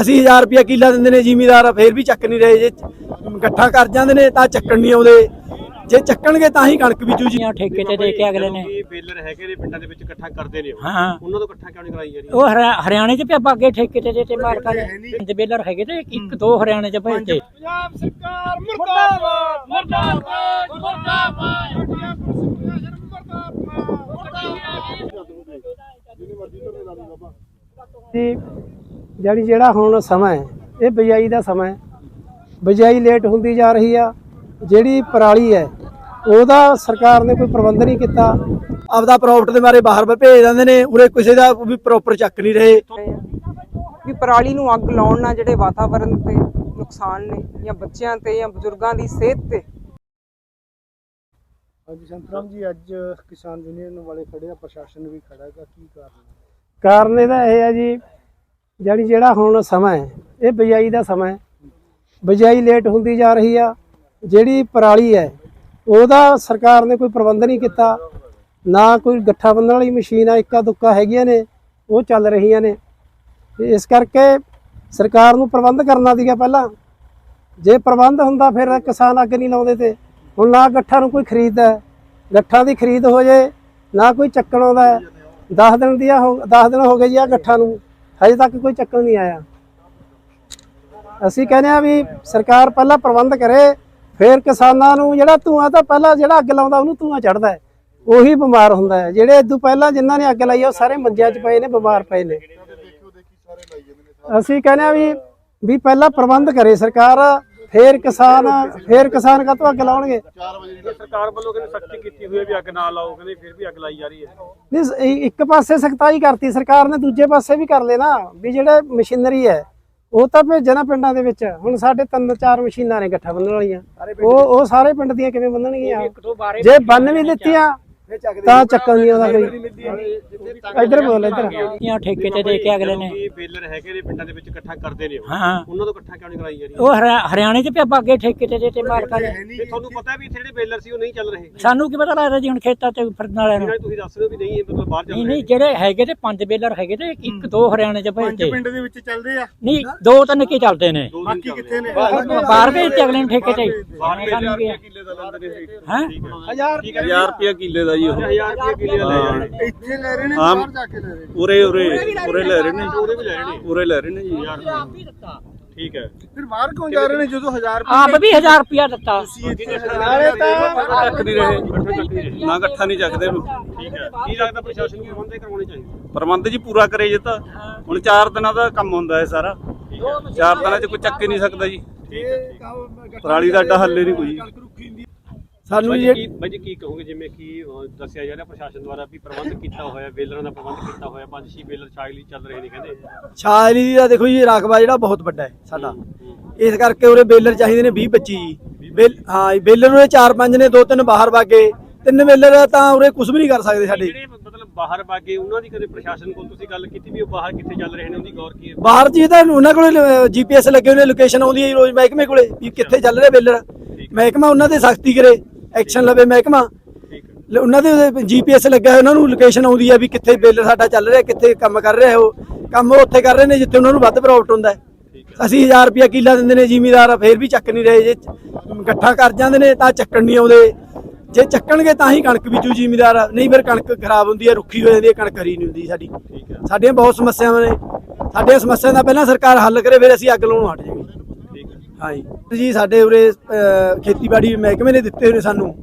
ਅਸੀਂ 1000 ਰੁਪਿਆ ਕਿੱਲਾ ਦਿੰਦੇ ਨੇ ਜ਼ਿਮੀਦਾਰ ਫੇਰ ਵੀ ਚੱਕ ਨਹੀਂ ਰਹੇ। ਜੇ ਇਕੱਠਾ ਕਰ ਜਾਂਦੇ ਨੇ ਤਾਂ ਚੱਕਣ ਨਹੀਂ ਆਉਂਦੇ। ਜੇ ਚੱਕਣਗੇ ਤਾਂ ਹੀ ਕਣਕ ਬੀਜੂ ਜੀ। ਠੇਕੇ ਤੇ ਦੇ ਕੇ ਅਗਲੇ ਨੇ। ਬੇਲਰ ਹੈਗੇ ਨੇ ਪਿੰਡਾਂ ਦੇ ਵਿੱਚ ਇਕੱਠਾ ਕਰਦੇ ਨੇ। ਹਾਂ ਉਹਨਾਂ ਤੋਂ ਇਕੱਠਾ ਕਿਉਂ ਨਹੀਂ ਕਰਾਈ ਜਾ ਰਹੀ ਉਹ ਹਰਿਆ- ਹਰਿਆਣੇ ਚ ਪਿਆ ਅੱਗੇ ਠੇਕੇ ਤੇ ਦੇ ਤੇ ਮਾਲਕਾਂ ਨੇ ਤੇ ਬੇਲਰ ਹੈਗੇ ਤੇ ਇੱਕ ਦੋ ਹਰਿਆਣੇ ਚ ਭੇਜਤੇ ਪੰਜਾਬ ਸਰਕਾਰ ਮੁਰਦਾਬਾਦ ਮੁਰਦਾਬਾਦ ਮੁਰਦਾਬਾਦ। ਜੀ ਜਿਹੜੀ ਜਿਹੜਾ ਹੁਣ ਸਮਾਂ ਹੈ ਇਹ ਬਿਜਾਈ ਦਾ ਸਮਾਂ ਹੈ। ਬਿਜਾਈ ਲੇਟ ਹੁੰਦੀ ਜਾ ਰਹੀ ਆ ਜਿਹੜੀ ਪਰਾਲੀ ਹੈ ਉਹਦਾ ਸਰਕਾਰ ਨੇ ਕੋਈ ਪ੍ਰਬੰਧ ਨਹੀਂ ਕੀਤਾ। ਆਪਦਾ ਪ੍ਰੋਫਿਟ ਦੇ ਮਾਰੇ ਬਾਹਰ ਭੇਜ ਦਿੰਦੇ ਨੇ ਉਰੇ ਕਿਸੇ ਦਾ ਵੀ ਪ੍ਰੋਪਰ ਚੱਕ ਨਹੀਂ ਰਹੇ। ਵੀ ਪਰਾਲੀ ਨੂੰ ਅੱਗ ਲਾਉਣ ਨਾਲ ਜਿਹੜੇ ਵਾਤਾਵਰਣ ਤੇ ਨੁਕਸਾਨ ਨੇ ਜਾਂ ਬੱਚਿਆਂ ਤੇ ਜਾਂ ਬਜ਼ੁਰਗਾਂ ਦੀ ਸਿਹਤ ਤੇ। ਹਾਂਜੀ ਸੰਤਰਾਮ ਜੀ ਅੱਜ ਕਿਸਾਨ ਯੂਨੀਅਨ ਵਾਲੇ ਖੜੇ ਆ ਪ੍ਰਸ਼ਾਸਨ ਵੀ ਖੜਾ ਹੈਗਾ ਕੀ ਕਾਰਨ ਕਾਰਨ ਇਹਦਾ ਇਹ ਹੈ ਜੀ ਜਿਹੜੀ ਜਿਹੜਾ ਹੁਣ ਸਮਾਂ ਹੈ, ਇਹ ਬਿਜਾਈ ਦਾ ਸਮਾਂ ਹੈ। ਬਿਜਾਈ ਲੇਟ ਹੁੰਦੀ ਜਾ ਰਹੀ ਆ, ਜਿਹੜੀ ਪਰਾਲੀ ਹੈ, ਉਹਦਾ ਸਰਕਾਰ ਨੇ ਕੋਈ ਪ੍ਰਬੰਧ ਨਹੀਂ ਕੀਤਾ। ਨਾ ਕੋਈ ਗੱਠਾ ਬੰਨਣ ਵਾਲੀ ਮਸ਼ੀਨ ਆ, ਇੱਕਾ ਦੁੱਕਾ ਹੈਗੀਆਂ ਨੇ, ਉਹ ਚੱਲ ਰਹੀਆਂ ਨੇ। ਇਸ ਕਰਕੇ ਸਰਕਾਰ ਨੂੰ ਪ੍ਰਬੰਧ ਕਰਨਾ ਸੀਗਾ ਪਹਿਲਾਂ। ਜੇ ਪ੍ਰਬੰਧ ਹੁੰਦਾ ਫਿਰ ਕਿਸਾਨ ਅੱਗ ਨਹੀਂ ਲਾਉਂਦੇ ਤੇ। ਹੁਣ ਨਾ ਗੱਠਾਂ ਨੂੰ ਕੋਈ ਖਰੀਦਦਾ ਹੈ। ਗੱਠਾਂ ਦੀ ਖਰੀਦ ਹੋ ਜੇ, ਨਾ ਕੋਈ ਚੱਕਣ ਆਉਂਦਾ ਹੈ। 10 ਦਿਨ ਦੀ 10 ਦਿਨ ਹੋ ਗਏ ਜੀ ਆ ਗੱਠਾਂ ਨੂੰ। ਹਜੇ ਤੱਕ ਕੋਈ ਚੱਕਰ ਨਹੀਂ ਆਇਆ। ਅਸੀਂ ਕਹਿੰਦੇ ਆ ਵੀ ਸਰਕਾਰ ਪਹਿਲਾਂ ਪ੍ਰਬੰਧ ਕਰੇ, ਫਿਰ ਕਿਸਾਨਾਂ ਨੂੰ ਜਿਹੜਾ ਧੂਆਂ ਤਾਂ ਪਹਿਲਾਂ ਜਿਹੜਾ ਅੱਗ ਲਾਉਂਦਾ, ਉਹਨੂੰ ਧੂਆਂ ਚੜਦਾ ਉਹੀ ਬਿਮਾਰ ਹੁੰਦਾ ਹੈ। ਜਿਹੜੇ ਇਦੋਂ ਪਹਿਲਾਂ ਜਿਨ੍ਹਾਂ ਨੇ ਅੱਗ ਲਾਈ ਉਹ ਸਾਰੇ ਮੰਜਿਆਂ 'ਚ ਪਏ ਨੇ, ਬਿਮਾਰ ਪਏ ਨੇ। ਅਸੀਂ ਕਹਿੰਦੇ ਆ ਵੀ ਵੀ ਪਹਿਲਾਂ ਪ੍ਰਬੰਧ ਕਰੇ ਸਰਕਾਰ। ਫਿਰ ਕਿਸਾਨ ਫਿਰ ਕਿਸਾਨ ਕਾਹਤੋਂ ਅੱਗ ਲਾਉਣਗੇ? ਸਰਕਾਰ ਵੱਲੋਂ ਕਹਿੰਦੇ ਸਖਤੀ ਕੀਤੀ ਹੋਈ ਹੈ ਵੀ ਅੱਗ ਨਾ ਲਾਓ ਕਹਿੰਦੇ ਫਿਰ ਵੀ ਅੱਗ ਲਾਈ ਜਾ ਰਹੀ ਹੈ। ਨਹੀਂ ਇੱਕ ਪਾਸੇ ਸਖਤਾਈ ਕਰਤੀ ਸਰਕਾਰ ਨੇ ਦੂਜੇ ਪਾਸੇ ਵੀ ਕਰ ਲੈਣਾ ਵੀ ਜਿਹੜੇ ਮਸ਼ੀਨਰੀ ਹੈ ਉਹ ਤਾਂ ਭੇਜਣਾ ਪਿੰਡਾਂ ਦੇ ਵਿੱਚ। ਹੁਣ ਸਾਡੇ ਤਿੰਨ ਚਾਰ ਮਸ਼ੀਨਾਂ ਨੇ ਗੱਠਾ ਬੰਨਣ ਵਾਲੀਆਂ। ਉਹ ਉਹ ਸਾਰੇ ਪਿੰਡ ਦੀਆਂ ਕਿਵੇਂ ਬੰਨਣਗੀਆਂ? ਜੇ ਬੰਨ ਵੀ ਦਿੱਤੀਆਂ ਤਾਂ ਚੱਕਣ ਨਹੀਂ ਆਉਂਦਾ ਕੋਈ ਇੱਧਰ ਬੋਲ ਇੱਧਰ। ਜਾਂ। ਠੇਕੇ ਤੇ ਦੇ ਕੇ ਅਗਲੇ ਨੇ। ਕੀ ਬੇਲਰ ਹੈਗੇ ਨੇ ਪਿੰਡਾਂ ਦੇ ਵਿੱਚ ਇਕੱਠਾ ਕਰਦੇ ਨੇ ਉਹ। ਹਾਂ। ਉਹਨਾਂ ਤੋਂ ਇਕੱਠਾ ਕਿਉਂ ਨਹੀਂ ਕਰਾਈ ਜਾ ਰਹੀ ਉਹ ਹਰਿਆ- ਹਰਿਆਣੇ ਚ ਪਿਆ ਅੱਗੇ ਠੇਕੇ ਤੇ ਦੇ ਤੇ ਮਾਲਕਾਂ ਨੇ ਤੇ ਤੁਹਾਨੂੰ ਪਤਾ ਵੀ ਇੱਥੇ ਜਿਹੜੇ ਬੇਲਰ ਸੀ ਉਹ ਨਹੀਂ ਚੱਲ ਰਹੇ। ਸਾਨੂੰ ਕੀ ਪਤਾ ਲੱਗਦਾ ਜੀ ਹੁਣ ਖੇਤਾਂ ਤੇ ਫਿਰਨ ਵਾਲਿਆਂ ਨੂੰ। ਤੁਸੀਂ ਦੱਸ ਰਹੇ ਹੋ ਵੀ ਨਹੀਂ ਇਹ ਮਤਲਬ ਬਾਹਰ ਚੱਲ ਨਹੀਂ ਰਹੇ ਨਹੀਂ ਜਿਹੜੇ ਹੈਗੇ ਤੇ ਪੰਜ ਬੇਲਰ ਹੈਗੇ ਤੇ ਇੱਕ ਦੋ ਹਰਿਆਣੇ ਚ ਭੇਜਤੇ ਪਿੰਡ ਦੇ ਵਿੱਚ ਚੱਲਦੇ ਆ। ਨਹੀਂ ਦੋ ਤਾਂ ਨਿੱਕੇ ਚੱਲਦੇ ਨੇ। ਦੋ ਬਾਕੀ ਕਿੱਥੇ ਨੇ? ਬਾਹਰ ਭੇਜਤੇ ਅਗਲੇ ਨੂੰ ਠੇਕੇ ਤੇ। ਬਾਹਰ ਕੀ? ਕਿੱਲੇ ਦਾ ਲੈਂਦੇ ਨੇ ਹੈ? 1000 ਰੁਪਏ ਕਿੱਲੇ ਦਾ ਜੀ ਉਹ। 1000 ਰੁਪਏ ਕਿੱਲੇ ਦਾ ਲੈ ਜਾਣੇ। ਇੱਥੇ ਲੈ ਰਹੇ ਨੇ ਹਾਂ। ਬਾਹਰ ਜਾ ਕੇ ਲੈ ਰਹੇ ਨੇ। ਪੂਰੇ ਉਰੇ ਲੈ ਰਹੇ ਨੇ ਉਹਦੇ ਵੀ ਲੈ ਰਹੇ ਨੇ। ਪੂਰੇ ਲੈ ਰਹੇ ਨੇ ਜੀ। ਠੀਕ ਹੈ। ਫਿਰ ਬਾਹਰ ਕਿਉਂ ਜਾ ਰਹੇ ਨੇ ਜਦੋਂ ਹਜ਼ਾਰ ਆਪ ਵੀ 1000 ਰੁਪਿਆ ਦਿੱਤਾ। ਨਾਲੇ ਤਾਂ ਚੱਕ ਨਹੀਂ ਰਹੇ ਨਾ। ਇਕੱਠਾ ਨਹੀਂ ਚੱਕਦੇ। ਠੀਕ ਹੈ। ਕੀ ਲੱਗਦਾ ਪ੍ਰਸ਼ਾਸਨ ਨੂੰ ਪ੍ਰਬੰਧ ਇਹ ਕਰਵਾਉਣੇ ਚਾਹੀਦੇ? ਪ੍ਰਬੰਧ ਜੀ ਪੂਰਾ ਕਰੇ ਜੇ ਤਾਂ। ਹੁਣ 4 ਦਿਨਾਂ ਦਾ ਕੰਮ ਹੁੰਦਾ ਹੈ ਸਾਰਾ। 4 ਦਿਨਾਂ ਚ ਕੋਈ ਚੱਕ ਹੀ ਨਹੀਂ ਸਕਦਾ ਜੀ। ਪਰਾਲੀ ਦਾ ਅੱਡਾ ਹੱਲੇ ਨਹੀਂ ਕੋਈ। ਸਾਨੂੰ ਬਾਈ ਜੀ ਜੀ ਕੀ ਬਾਈ ਜੀ ਕੀ ਕਹੋਗੇ? ਜਿਵੇਂ ਕਿ ਅਹ, ਦੱਸਿਆ ਜਾ ਰਿਹਾ ਪ੍ਰਸ਼ਾਸਨ ਦੁਆਰਾ ਵੀ ਪ੍ਰਬੰਧ ਕੀਤਾ ਹੋਇਆ ਬੇਲਰਾਂ ਦਾ ਪ੍ਰਬੰਧ ਕੀਤਾ ਹੋਇਆ ਪੰਜ ਛੇ ਬੇਲਰ ਛਾਗਲੀ ਚੱਲ ਰਹੇ ਨੇ ਕਹਿੰਦੇ। ਛਾਜਲੀ ਦਾ ਦੇਖੋ ਜੀ ਰਕਬਾ ਜਿਹੜਾ ਬਹੁਤ ਵੱਡਾ ਹੈ ਸਾਡਾ। ਇਸ ਕਰਕੇ ਉਰੇ ਬੇਲਰ ਚਾਹੀਦੇ ਨੇ 20 25 ਜੀ ਬੇਲ ਹਾਂ ਜੀ, ਬੇਲਰ ਉਰੇ 4-5 ਨੇ ਦੋ ਤਿੰਨ ਬਾਹਰ ਵਾਗੇ। ਤਿੰਨ ਬੇਲਰ ਤਾਂ ਉਰੇ ਕੁਝ ਵੀ ਨਹੀਂ ਕਰ ਸਕਦੇ ਸਾਡੇ। ਜਿਹੜੇ ਮਤਲਬ ਬਾਹਰ ਬਾਗੇ ਉਹਨਾਂ ਦੀ ਕਦੇ ਪ੍ਰਸ਼ਾਸਨ ਕੋਲ ਤੁਸੀਂ ਗੱਲ ਕੀਤੀ ਵੀ ਉਹ ਬਾਹਰ ਕਿੱਥੇ ਚੱਲ ਰਹੇ ਨੇ ਉਹਦੀ ਗੌਰ ਕੀ ਹੈ? ਬਾਹਰ ਜੀ ਤਾਂ ਉਹਨਾਂ ਕੋਲੇ ਜੀਪੀਐਸ ਲੱਗੇ ਹੋਏ ਨੇ ਲੋਕੇਸ਼ਨ ਆਉਂਦੀ ਹੈ ਜੀ ਰੋਜ਼ ਮਹਿਕਮੇ ਕੋਲੇ ਵੀ ਕਿੱਥੇ ਚੱਲ ਰਿਹਾ ਬੇਲਰ ਮਹਿਕਮਾ ਉਹਨਾਂ ਤੇ ਸਖਤੀ ਕਰੇ। ਐਕਸ਼ਨ ਲਵੇ ਮਹਿਕਮਾ। ਉਹਨਾਂ ਦੇ ਜੀਪੀਐਸ ਲੱਗਾ ਹੋਇਆ ਉਹਨਾਂ ਨੂੰ ਲੋਕੇਸ਼ਨ ਆਉਂਦੀ ਹੈ ਵੀ ਕਿੱਥੇ ਬੇਲਰ ਸਾਡਾ ਚੱਲ ਰਿਹਾ ਕਿੱਥੇ ਕੰਮ ਕਰ ਰਿਹਾ ਉਹ। ਕੰਮ ਉਹ ਉੱਥੇ ਕਰ ਰਹੇ ਨੇ ਜਿੱਥੇ ਉਹਨਾਂ ਨੂੰ ਵੱਧ ਪ੍ਰੋਫਿਟ ਹੁੰਦਾ ਅਸੀਂ 1000 ਰੁਪਿਆ ਕਿੱਲਾ ਦਿੰਦੇ ਨੇ ਜ਼ਿਮੀਦਾਰ ਫੇਰ ਵੀ ਚੱਕ ਨਹੀਂ ਰਹੇ। ਜੇ ਇਕੱਠਾ ਕਰ ਜਾਂਦੇ ਨੇ ਤਾਂ ਚੱਕਣ ਨਹੀਂ ਆਉਂਦੇ। ਜੇ ਚੱਕਣਗੇ ਤਾਂ ਹੀ ਕਣਕ ਬੀਜੂ ਜ਼ਿਮੀਦਾਰ। ਨਹੀਂ ਫਿਰ ਕਣਕ ਖਰਾਬ ਹੁੰਦੀ ਹੈ ਰੁੱਖੀ ਹੋ ਜਾਂਦੀ ਹੈ ਕਣਕ ਹਰੀ ਨਹੀਂ ਹੁੰਦੀ ਸਾਡੀ। ਸਾਡੀਆਂ ਬਹੁਤ ਸਮੱਸਿਆਵਾਂ ਨੇ। ਸਾਡੀਆਂ ਸਮੱਸਿਆ ਦਾ ਪਹਿਲਾਂ ਸਰਕਾਰ ਹੱਲ ਕਰੇ ਫਿਰ ਅਸੀਂ ਅੱਗ ਲਾਉਣੋਂ ਹਟ ਹਾਂਜੀ। ਜੀ ਸਾਡੇ ਉਰੇ ਅਹ, ਖੇਤੀਬਾੜੀ ਮਹਿਕਮੇ ਨੇ ਦਿੱਤੇ ਹੋਏ ਨੇ ਸਾਨੂੰ।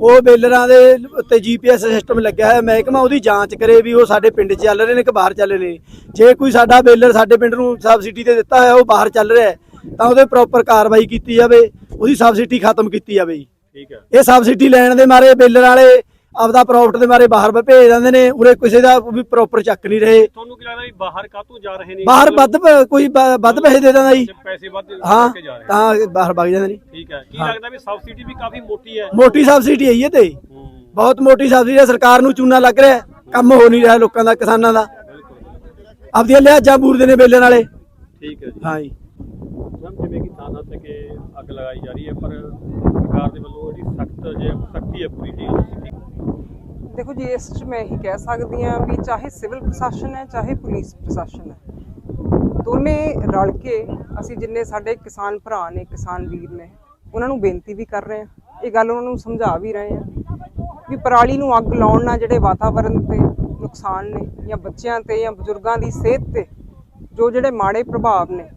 ਉਹ ਬੇਲਰਾਂ ਦੇ ਉੱਤੇ ਜੀਪੀਐਸ ਸਿਸਟਮ ਲੱਗਿਆ ਹੋਇਆ ਮਹਿਕਮਾ ਉਹਦੀ ਜਾਂਚ ਕਰੇ ਵੀ ਉਹ ਸਾਡੇ ਪਿੰਡ 'ਚ ਚੱਲ ਰਹੇ ਨੇ ਕਿ ਬਾਹਰ ਚੱਲ ਰਹੇ ਨੇ। ਜੇ ਕੋਈ ਸਾਡਾ ਬੇਲਰ ਸਾਡੇ ਪਿੰਡ ਨੂੰ ਸਬਸਿਡੀ ਤੇ ਦਿੱਤਾ ਹੋਇਆ ਉਹ ਬਾਹਰ ਚੱਲ ਰਿਹਾ ਹੈ, ਤਾਂ ਉਹਦੇ ਪ੍ਰੋਪਰ ਕਾਰਵਾਈ ਕੀਤੀ ਜਾਵੇ ਉਹਦੀ ਸਬਸਿਡੀ ਖਤਮ ਕੀਤੀ ਜਾਵੇ ਜੀ। ਠੀਕ ਹੈ। ਇਹ ਸਬਸਿਡੀ ਲੈਣ ਦੇ ਮਾਰੇ ਬੇਲਰ ਵਾਲੇ ਆਪਦਾ ਪ੍ਰੋਫਿਟ ਦੇ ਮਾਰੇ ਬਾਹਰ ਭੇਜ ਦਿੰਦੇ ਨੇ ਉਰੇ ਕਿਸੇ ਦਾ ਵੀ ਪ੍ਰੋਪਰ ਚੱਕ ਨਹੀਂ ਰਹੇ। ਤੁਹਾਨੂੰ ਕੀ ਲੱਗਦਾ ਵੀ ਬਾਹਰ ਕਾਹਤੋਂ ਜਾ ਰਹੇ ਨੇ? ਬਾਹਰ ਵੱਧ ਪ- ਕੋਈ ਬ- ਵੱਧ ਪੈਸੇ ਦੇ ਦਿੰਦਾ ਜੀ। ਪੈਸੇ ਵੱਧ ਹਾਂ ਕੇ ਜਾ ਰਹੇ ਤਾਂ ਬਾਹਰ ਵਗ ਜਾਂਦੇ ਨੇ। ਠੀਕ ਹੈ। ਕੀ ਲੱਗਦਾ ਵੀ ਸਬਸਿਡੀ ਵੀ ਕਾਫੀ ਮੋਟੀ ਹੈ? ਮੋਟੀ ਸਬਸਿਡੀ ਹੈ ਜੀ ਇਹ ਤੇ। ਹੂੰ। ਬਹੁਤ ਮੋਟੀ ਸਬਸਿਡੀ ਹੈ ਸਰਕਾਰ ਨੂੰ ਚੂਨਾ ਲੱਗ ਰਿਹਾ। ਹੈ। ਕੰਮ ਹੋ ਨਹੀਂ ਰਿਹਾ ਲੋਕਾਂ ਦਾ ਕਿਸਾਨਾਂ ਦਾ। ਆਪਦੀਆਂ ਲਿਹਾਜ਼ਾਂ ਬੂਰਦੇ ਨੇ ਬੇਲਣ ਵਾਲੇ ਠੀਕ ਹੈ ਜੀ। ਹਾਂ ਜੀ। ਮੈਮ ਜਿਵੇਂ ਕਿ ਥਾਣਾ ਤੇ ਕਿ ਅੱਗ ਲਗਾਈ ਜਾ ਰਹੀ ਹੈ ਪਰ ਸਰਕਾਰ ਦੇ ਵੱਲੋਂ ਜਿਹੜੀ ਸਖਤ ਜੇ ਸਖਤੀ ਹੈ ਪੂਰੀ ਜੀ। ਦੇਖੋ ਜੀ, ਇਸ 'ਚ ਮੈਂ ਇਹੀ ਕਹਿ ਸਕਦੀ ਹਾਂ ਵੀ ਚਾਹੇ ਸਿਵਲ ਪ੍ਰਸ਼ਾਸਨ ਹੈ, ਚਾਹੇ ਪੁਲਿਸ ਪ੍ਰਸ਼ਾਸਨ ਹੈ, ਦੋਨੇ ਰਲ ਕੇ ਅਸੀਂ ਜਿੰਨੇ ਸਾਡੇ ਕਿਸਾਨ ਭਰਾ ਨੇ, ਕਿਸਾਨ ਵੀਰ ਨੇ, ਉਹਨਾਂ ਨੂੰ ਬੇਨਤੀ ਵੀ ਕਰ ਰਹੇ ਹਾਂ। ਇਹ ਗੱਲ ਉਹਨਾਂ ਨੂੰ ਸਮਝਾ ਵੀ ਰਹੇ ਹਾਂ ਵੀ ਪਰਾਲੀ ਨੂੰ ਅੱਗ ਲਾਉਣ ਨਾਲ ਜਿਹੜੇ ਵਾਤਾਵਰਣ ਤੇ ਨੁਕਸਾਨ ਨੇ ਜਾਂ ਬੱਚਿਆਂ ਤੇ ਜਾਂ ਬਜ਼ੁਰਗਾਂ ਦੀ ਸਿਹਤ ਤੇ ਜੋ ਜਿਹੜੇ ਮਾੜੇ ਪ੍ਰਭਾਵ ਨੇ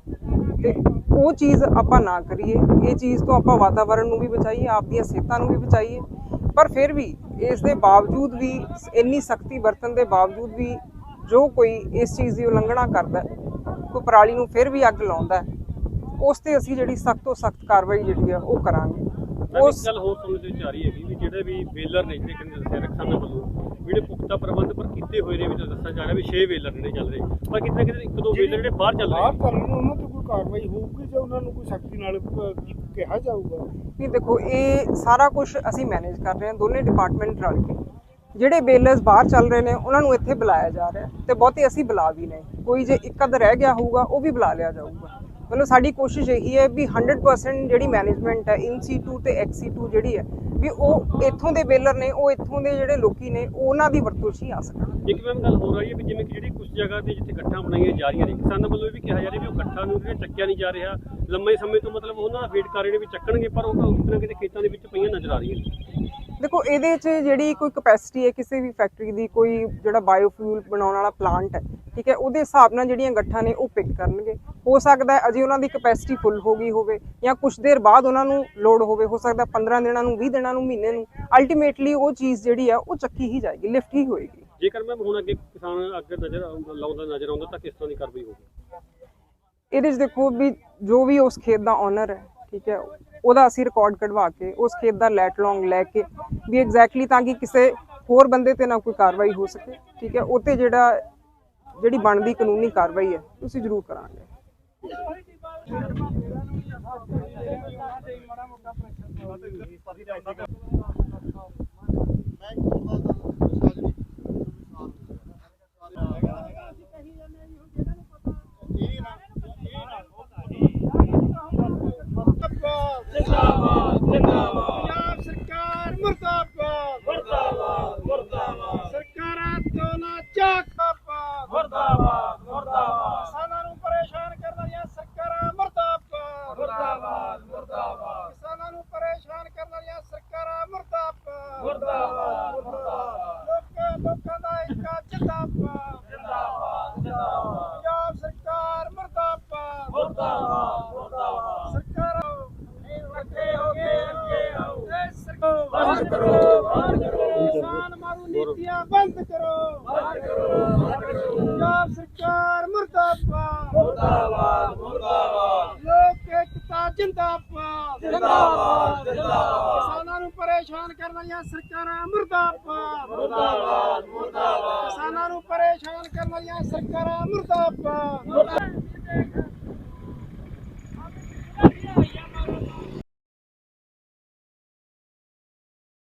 ਤੇ ਉਹ ਚੀਜ਼ ਆਪਾਂ ਨਾ ਕਰੀਏ ਇਹ ਚੀਜ਼ ਤੋਂ ਆਪਾਂ ਵਾਤਾਵਰਣ ਨੂੰ ਵੀ ਬਚਾਈਏ ਆਪਦੀਆਂ ਸਿਹਤਾਂ ਨੂੰ ਵੀ ਬਚਾਈਏ ਪਰ ਫਿਰ ਵੀ ਇਸ ਦੇ ਬਾਵਜੂਦ ਵੀ ਇੰਨੀ ਸਖਤੀ ਵਰਤਣ ਦੇ ਬਾਵਜੂਦ ਵੀ ਜੋ ਕੋਈ ਇਸ ਚੀਜ਼ ਦੀ ਉਲੰਘਣਾ ਕਰਦਾ ਕੋਈ ਪਰਾਲੀ ਨੂੰ ਫਿਰ ਵੀ ਅੱਗ ਲਾਉਂਦਾ ਉਸ ਤੇ ਅਸੀਂ ਜਿਹੜੀ ਸਖਤ ਤੋਂ ਸਖਤ ਕਾਰਵਾਈ ਜਿਹੜੀ ਆ ਉਹ ਕਰਾਂਗੇ ਉਸ ਗੱਲ ਹੋਰ ਸੁਣਨ ਦੇ ਵਿੱਚ ਆ ਰਹੀ ਹੈਗੀ ਵੀ ਜਿਹੜੇ ਵੀ ਵੇਲਰ ਨੇ ਜਿਹੜੇ ਕਹਿੰਦੇ ਦੱਸਿਆ ਕਿਸਾਨਾਂ ਵੱਲੋਂ ਵੀ ਜਿਹੜੇ ਪੁਖਤਾ ਪ੍ਰਬੰਧ ਪਰ ਕੀਤੇ ਹੋਏ ਨੇ ਵੀ ਤਾਂ ਦੱਸਿਆ ਜਾ ਰਿਹਾ ਵੀ 6 ਵੇਲਰ ਜਿਹੜੇ ਚੱਲ ਰਹੇ ਪਰ ਕਿਤੇ ਨਾ ਕਿਤੇ ਇੱਕ ਦੋ ਵੇਲਰ ਜਿਹੜੇ ਬਾਹਰ ਚੱਲ ਰਹੇ ਬਾਹਰ। ਚੱਲ ਰਹੇ ਨੇ ਉਹਨਾਂ ਤੇ ਕੋਈ ਕਾਰਵਾਈ ਹੋਊਗੀ ਜਾਂ ਉਹਨਾਂ ਨੂੰ ਕੋਈ ਸਖਤੀ ਨਾਲ ਕਿਹਾ ਜਾਊਗਾ? ਨਹੀਂ, ਦੇਖੋ, ਇਹ ਸਾਰਾ ਕੁਝ ਅਸੀਂ ਮੈਨੇਜ ਕਰ ਰਹੇ ਹਾਂ, ਦੋਨੇ ਡਿਪਾਰਟਮੈਂਟ ਰਲ ਕੇ। ਜਿਹੜੇ ਬੇਲਰਸ ਬਾਹਰ ਚੱਲ ਰਹੇ ਨੇ, ਉਹਨਾਂ ਨੂੰ ਇੱਥੇ ਬੁਲਾਇਆ ਜਾ ਰਿਹਾ ਤੇ ਬਹੁਤੇ ਅਸੀਂ ਬੁਲਾ ਵੀ ਨਹੀਂ। ਕੋਈ ਜੇ ਇੱਕ ਅੱਧ ਰਹਿ ਗਿਆ ਹੋਊਗਾ, ਉਹ ਵੀ ਬੁਲਾ ਲਿਆ ਜਾਊਗਾ। ਮਤਲਬ ਸਾਡੀ ਕੋਸ਼ਿਸ਼ ਇਹੀ ਹੈ ਵੀ 100% ਜਿਹੜੀ ਮੈਨੇਜਮੈਂਟ ਹੈ ਇਨ ਸੀਟੂ ਤੇ ਐਕਸ ਸੀਟੂ ਜਿਹੜੀ ਹੈ ਵੀ ਉਹ ਇੱਥੋਂ ਦੇ ਬੇਲਰ ਨੇ, ਉਹ ਇੱਥੋਂ ਦੇ ਜਿਹੜੇ ਲੋਕੀ ਨੇ, ਉਹਨਾਂ ਦੀ ਵਰਤੋਂ 'ਚ ਹੀ ਆ ਸਕਣ। ਇੱਕ ਮੈਮ ਗੱਲ ਹੋ ਰਹੀ ਹੈ ਵੀ ਜਿਵੇਂ ਕਿ ਜਿਹੜੀ ਕੁਝ ਜਗ੍ਹਾ ਤੇ ਜਿੱਥੇ ਗੱਠਾਂ ਬਣਾਈਆਂ ਜਾ ਰਹੀਆਂ ਨੇ, ਕਿਸਾਨਾਂ ਵੱਲੋਂ ਇਹ ਵੀ ਕਿਹਾ ਜਾ ਰਿਹਾ ਵੀ ਉਹ ਗੱਠਾਂ ਨੂੰ ਜਿਹੜਾ ਚੱਕਿਆ ਨਹੀਂ ਜਾ ਰਿਹਾ, ਲੰਮੇ ਸਮੇਂ ਤੋਂ ਮਤਲਬ ਉਹਨਾਂ ਦਾ ਵੇਟ ਕਰ ਰਹੇ ਨੇ ਵੀ ਚੱਕਣਗੇ, ਪਰ ਉਹ ਤਾਂ ਕਿਤੇ ਨਾ ਕਿਤੇ ਖੇਤਾਂ ਦੇ ਵਿੱਚ ਪਈਆਂ ਨਜ਼ਰ ਆ ਰਹੀਆਂ ਨੇ। ਦੇਖੋ ਇਹਦੇ 'ਚ ਜਿਹੜੀ ਕੋਈ ਕਪੈਸਿਟੀ ਹੈ ਕਿਸੇ ਵੀ ਫੈਕਟਰੀ ਦੀ ਕੋਈ ਜਿਹੜਾ ਬਾਇਓਫਿਊਲ ਬਣਾਉਣ ਵਾਲਾ ਪਲਾਂਟ ਹੈ ਠੀਕ ਹੈ ਉਹਦੇ ਹਿਸਾਬ ਨਾਲ ਜਿਹੜੀਆਂ ਗੱਠਾਂ ਨੇ ਉਹ ਪਿਕ ਕਰਨਗੇ। ਹੋ ਸਕਦਾ ਹੈ ਅਜੇ ਉਹਨਾਂ ਦੀ ਕਪੈਸਿਟੀ ਫੁੱਲ ਹੋ ਗਈ ਹੋਵੇ ਜਾਂ ਕੁਝ ਦੇਰ ਬਾਅਦ ਉਹਨਾਂ ਨੂੰ ਲੋਡ ਹੋਵੇ ਹੋ ਸਕਦਾ 15 ਦਿਨਾਂ ਨੂੰ 20 ਦਿਨਾਂ ਨੂੰ ਮਹੀਨੇ ਨੂੰ। ਅਲਟੀਮੇਟਲੀ ਉਹ ਚੀਜ਼ ਜਿਹੜੀ ਆ ਉਹ ਚੱਕੀ ਹੀ ਜਾਏਗੀ ਲਿਫਟ ਹੀ ਹੋਏਗੀ। ਜੇਕਰ ਮੈਮ ਹੁਣ ਅੱਗੇ ਕਿਸਾਨ ਅੱਗੇ ਨਜ਼ਰ ਲਾਉਂਦਾ ਨਜ਼ਰ ਆਉਂਦਾ ਤਾਂ ਕਿਸ ਤਰ੍ਹਾਂ ਦੀ ਕਾਰਵਾਈ ਹੋਊਗੀ? ਇਹਦੇ 'ਚ ਦੇਖੋ ਵੀ ਜੋ ਵੀ ਉਸ ਖੇਤ ਦਾ ਓਨਰ ਹੈ ਠੀਕ ਹੈ ਉਹਦਾ ਅਸੀਂ ਰਿਕਾਰਡ ਕਢਵਾ ਕੇ, ਉਸ ਖੇਤ ਦਾ ਲੈਟ ਲੌਂਗ ਲੈ ਕੇ, ਵੀ ਐਗਜ਼ੈਕਟਲੀ ਤਾਂ ਕਿ ਕਿਸੇ ਹੋਰ ਬੰਦੇ ਤੇ ਨਾ ਕੋਈ ਕਾਰਵਾਈ ਹੋ ਸਕੇ, ਠੀਕ ਹੈ? ਉਹ ਤੇ ਜਿਹੜਾ, ਜਿਹੜੀ ਬਣਦੀ ਕਾਨੂੰਨੀ ਕਾਰਵਾਈ ਹੈ, ਤੁਸੀਂ ਜ਼ਰੂਰ ਕਰਾਂਗੇ। ਜਿੰਦਾਬਾਦ ਜਿੰਦਾਬਾਦ ਪੰਜਾਬ ਸਰਕਾਰ ਮੁਰਦਾਬਾਦ ਮੁਰਦਾਬਾਦ ਮੁਰਦਾਬਾਦ ਸਰਕਾਰਾਂ ਤੋਂ ਨਾ ਚਾਕਾਬਾਦ ਮੁਰਦਾਬਾਦ ਮੁਰਦਾਬਾਦ ਕਿਸਾਨਾਂ ਨੂੰ ਪਰੇਸ਼ਾਨ ਕਰਨ ਵਾਲੀਆਂ ਸਰਕਾਰਾਂ ਮੁਰਦਾਬਾਦ ਮੁਰਦਾਬਾਦ ਮੁਰਦਾਬਾਦ ਕਿਸਾਨਾਂ ਨੂੰ ਪਰੇਸ਼ਾਨ ਕਰਨ ਵਾਲੀਆਂ ਸਰਕਾਰਾਂ ਮੁਰਦਾਬਾਦ ਮੁਰਦਾਬਾਦ ਮੁਰਦਾਬਾਦ ਲੋਕਾਂ ਲੋਕਾਂ ਦਾ ਇੱਕਾ ਜਿੰਦਾਬਾਦ ਜਿੰਦਾਬਾਦ ਜਿੰਦਾਬਾਦ ਪੰਜਾਬ ਸਰਕਾਰ ਮੁਰਦਾਬਾਦ ਮੁਰਦਾਬਾਦ ਮੁਰਦਾਬਾਦ ਸਰਕਾਰਾਂ ਇਕੱਠੇ ਹੋ ਕੇ ਅੱਗੇ ਆਓ ਇਹ ਸਰਕਾਰ ਬੰਦ ਕਰੋ ਬੰਦ ਕਰੋ ਕਿਸਾਨ ਮਾਰੂ ਨੀਤੀਆਂ ਬੰਦ ਕਰੋ। ਬੰਦ ਕਰੋ ਬੰਦ ਕਰੋ ਪੰਜਾਬ ਸਰਕਾਰ ਮੁਰਦਾਬਾਦ। ਮੁਰਦਾਬਾਦ ਮੁਰਦਾਬਾਦ। ਲੋਕ ਏਕਤਾ ਜਿੰਦਾਬਾਦ। ਜਿੰਦਾਬਾਦ ਜਿੰਦਾਬਾਦ। ਕਿਸਾਨਾਂ ਨੂੰ ਪਰੇਸ਼ਾਨ ਕਰਨ ਵਾਲੀਆਂ ਸਰਕਾਰਾਂ ਮੁਰਦਾਬਾਦ। ਮੁਰਦਾਬਾਦ ਮੁਰਦਾਬਾਦ। ਕਿਸਾਨਾਂ ਨੂੰ ਪਰੇਸ਼ਾਨ ਕਰਨ ਵਾਲੀਆਂ ਸਰਕਾਰਾਂ ਮੁਰਦਾਬਾਦ।